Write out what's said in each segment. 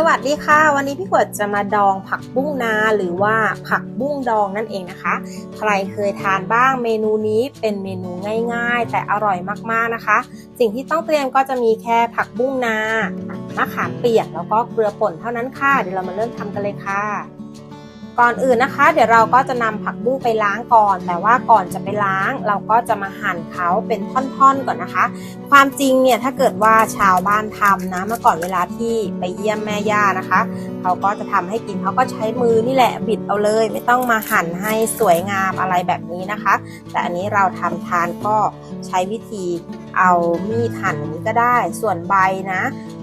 สวัสดีค่ะ วันนี้พี่ขวดจะมาดองผักบุ้งนาหรือว่าผักบุ้งดองนั่นเองนะคะ ใครเคยทานบ้างเมนูนี้เป็นเมนูง่าย ๆ แต่อร่อยมากๆนะคะ สิ่งที่ต้องเตรียมก็จะมีแค่ผักบุ้งนามะขามเปียกแล้วก็เกลือป่นเท่านั้นค่ะเดี๋ยวเรามาเริ่มทำกันเลยค่ะ ก่อนอื่นนะคะ เดี๋ยวเราก็จะนำผักบุ้งไปล้างก่อน แต่ว่าก่อนจะไปล้าง เราก็จะมาหั่นเขาเป็นท่อนๆก่อนนะคะ ความจริงเนี่ยถ้าเกิดว่าชาวบ้านทำนะเมื่อก่อนเวลาที่ไปเยี่ยมแม่ย่านะคะ เขาก็จะทำให้กินเขาก็ใช้มือนี่แหละบิดเอาเลย ไม่ต้องมาหั่นให้สวยงามอะไรแบบนี้นะคะ แต่อันนี้เราทำทานก็ใช้วิธีเอามีดหั่นอย่างนี้ก็ได้ ส่วนใบนะ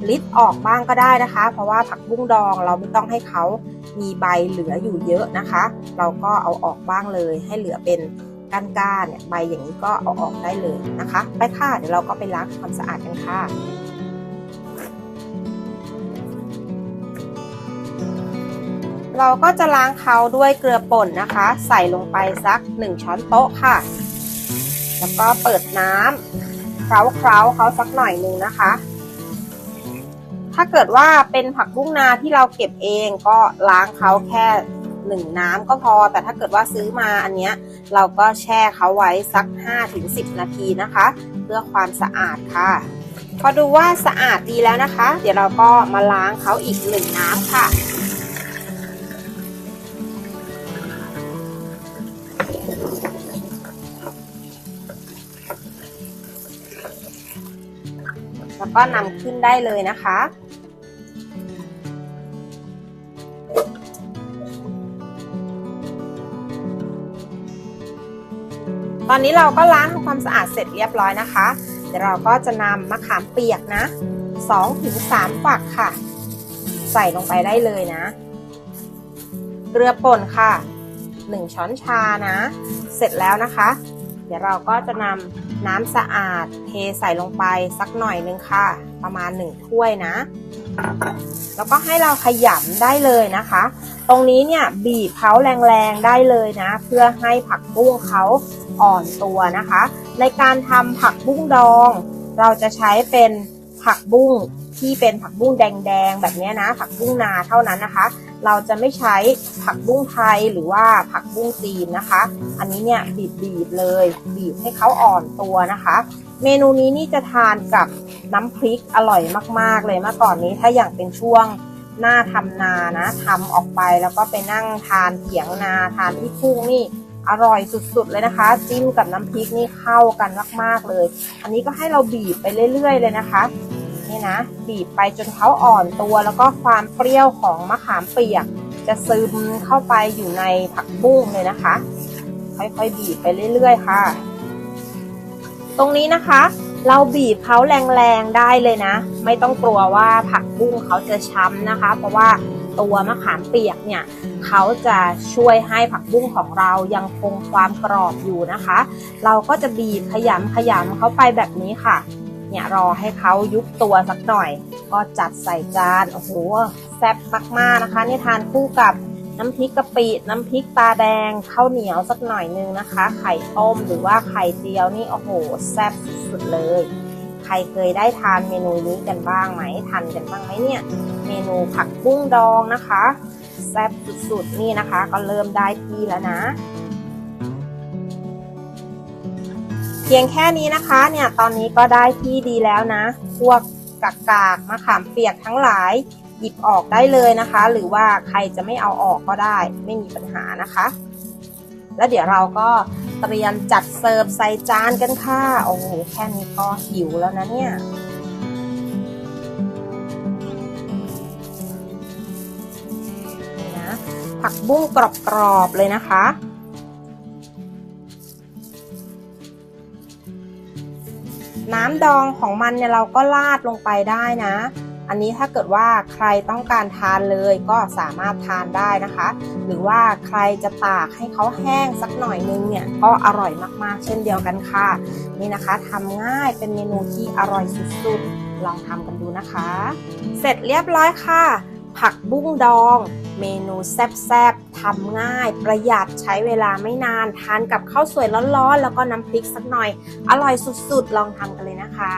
ลิดออกบ้างก็ได้นะคะ เพราะว่าผักบุ้งดองเราไม่ต้องให้เขามีใบเหลืออยู่เยอะนะคะ เราก็เอาออกบ้างเลย ให้เหลือเป็นก้านๆเนี่ยใบอย่างนี้ก็เอาออกได้เลยนะคะ ไปค่ะเดี๋ยวเราก็ไปล้างความสะอาดกันค่ะเราก็จะล้างเขาด้วยเกลือป่นนะคะ ใส่ลงไปสัก 1 ช้อนโต๊ะค่ะ แล้วก็เปิดน้ำ เคล้าเคล้าเขาสักหน่อยนึงนะคะ ถ้าเกิดว่าเป็นผักบุ้งนาที่เราเก็บเองก็ล้างเขาแค่หนึ่งน้ำก็พอ แต่ถ้าเกิดว่าซื้อมาอันเนี้ยเราก็แช่เขาไว้สัก 5-10 นาทีนะคะ เพื่อความสะอาดค่ะ พอดูว่าสะอาดดีแล้วนะคะ เดี๋ยวเราก็มาล้างเขาอีกหนึ่งน้ำค่ะ แล้วก็นำขึ้นได้เลยนะคะ ตอนนี้เราก็ล้างทำความสะอาดเสร็จเรียบร้อยนะคะ เดี๋ยวเราก็จะนำมะขามเปียกนะ2-3ฝักค่ะ ใส่ลงไปได้เลยนะ เกลือป่นค่ะ 1 ช้อนชานะ เสร็จแล้วนะคะ เดี๋ยวเราก็จะนำน้ำสะอาดเทใส่ลงไปสักหน่อยนึงค่ะ ประมาณ1ถ้วยนะ แล้วก็ให้เราขยำได้เลยนะคะ ตรงนี้เนี่ยบีบเขาแรงๆได้เลยนะ เพื่อให้ผักบุ้งเขาอ่อนตัวนะคะ ในการทำผักบุ้งดอง เราจะใช้เป็น ผักบุ้งที่เป็นผักบุ้งแดงๆแบบนี้นะ ผักบุ้งนาเท่านั้นนะคะ เราจะไม่ใช้ผักบุ้งไทยหรือว่าผักบุ้งจีนนะคะ อันนี้เนี่ยบีบบีบเลย บีบให้เขาอ่อนตัวนะคะ เมนูนี้นี่จะทานกับน้ำพริกอร่อยมากๆเลยเมื่อก่อนนี้ถ้าอย่างเป็นช่วงหน้าทำนานะทำออกไปแล้วก็ไปนั่งทานเถียงนาทานที่ทุ่งนี่อร่อยสุดๆเลยนะคะ จิ้มกับน้ำพริกนี่เข้ากันมากๆเลย อันนี้ก็ให้เราบีบไปเรื่อย ๆ เลยนะคะ นี่นะ บีบไปจนเขาอ่อนตัว แล้วก็ความเปรี้ยวของมะขามเปียก จะซึมเข้าไปอยู่ในผักบุ้งเลยนะคะ ค่อยๆบีบไปเรื่อยๆค่ะ ตรงนี้นะคะ เราบีบเขาแรงๆได้เลยนะ ไม่ต้องกลัวว่าผักบุ้งเขาจะช้ำนะคะ เพราะว่าตัวมะขามเปียกเนี่ยเขาจะช่วยให้ผักบุ้งของเรายังคงความกรอบอยู่นะคะ เราก็จะบีบขยำขยำเขาไปแบบนี้ค่ะ เนี่ยรอให้เขายุบตัวสักหน่อย ก็จัดใส่จานโอ้โหแซ่บมากๆนะคะ นี่ทานคู่กับน้ำพริกกะปิ น้ำพริกตาแดงข้าวเหนียวสักหน่อยนึงนะคะ ไข่ต้มหรือว่าไข่เจียวนี่โอ้โหแซ่บสุดเลย ใครเคยได้ทานเมนูนี้กันบ้างไหมทันกันบ้างไหมเนี่ย เมนูผักบุ้งดองนะคะ แซ่บสุดๆนี่นะคะ ก็เริ่มได้ที่แล้วนะ เพียงแค่นี้นะคะเนี่ยตอนนี้ก็ได้ที่ดีแล้วนะ พวกกากกากมะขามเปียกทั้งหลาย หยิบออกได้เลยนะคะ หรือว่าใครจะไม่เอาออกก็ได้ ไม่มีปัญหานะคะ แล้วเดี๋ยวเราก็เตรียมจัดเสิร์ฟใส่จานกันค่ะ โอ้โหแค่นี้ก็หิวแล้วนะเนี่ยนี่นะผักบุ้งกรอบๆเลยนะคะ น้ำดองของมันเนี่ยเราก็ราดลงไปได้นะ อันนี้ถ้าเกิดว่าใครต้องการทานเลยก็สามารถทานได้นะคะ หรือว่าใครจะตากให้เขาแห้งสักหน่อยนึงเนี่ยก็อร่อยมากๆ เช่นเดียวกันค่ะ นี่นะคะทำง่ายเป็นเมนูที่อร่อยสุดๆ ลองทำกันดูนะคะ เสร็จเรียบร้อยค่ะ ผักบุ้งดอง เมนูแซ่บๆทำง่าย ประหยัดใช้เวลาไม่นาน ทานกับข้าวสวยร้อนๆ แล้วก็น้ำพริกสักหน่อย อร่อยสุดๆ ลองทำกันเลยนะคะ